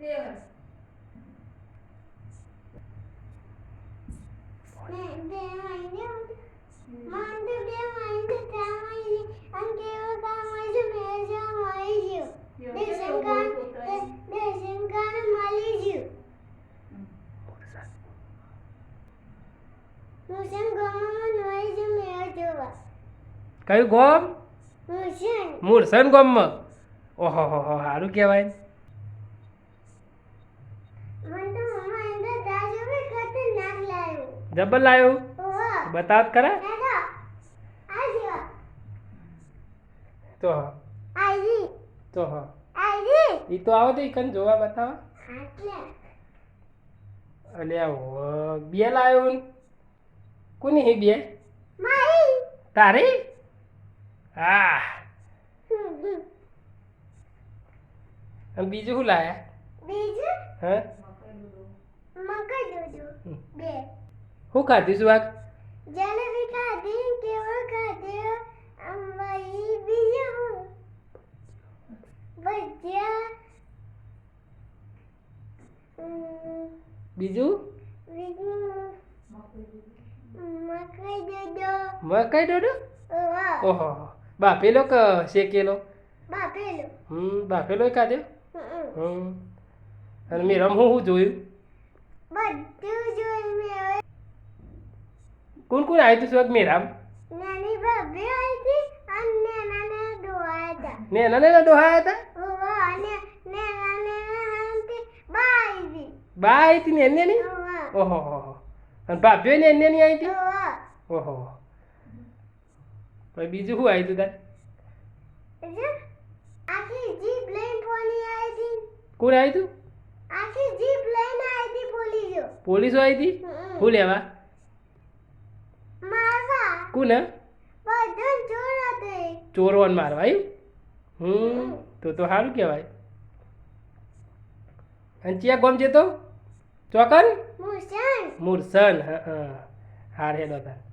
તેર કયું ગોમ? મૂળસન ગોમમાં. ઓહો હો હો સારું કહેવાય. જબર લાવ્યું બતાવ કરે ખરા? તો હા. તો હા. એ તો આવો તો કન જોવા બતાવો. આ બે લાવ્યો કોની હી બે? તારી? હા. બીજું શું લાયા? બીજું? હા? દૂધું બે. શું ખાધી આ જલેબી ખાધી કેવો ખાધ્યો અંબાઈ બીજું ભજીયા. બીજું? બીજું? મકઈ દૂધો મકાઈ ડોડો ઓહો બાફેલો કે શેકેલો? બાપેલું હમ બાફેલો ખાધ્યો હમ. અને મેં રમ હું જોયું? બધું કોણ કોણ આવ્યું તું શું મેરામ? નાની ભાભી હતી અને નાના ડોહા હતા. ને એના ને ડોહાયા હતા? ઓવા અને નેના નેના હાંતી. બાઈ બા આવી હતી ને એને ની ઓહો. હો હો. અને ભાભીઓ ને એને ની આવી હતી? ઓહો. પછી બીજું શું આવ્યું તું તાર? આખી જીપ લઈને પોલી આવી હતી. કોણ આવ્યું તું? આખી જીપ લઈને આવી હતી પોલીસો. પોલીસો આવી હતી? શું લેવા? હતો એ. ચોરવાન મારવા આવ્યું હમ તો તો સારું કહેવાય. અને ચિયા ગોમ છે તો? ચોકન મુરસન. હા હા. હાર તાર.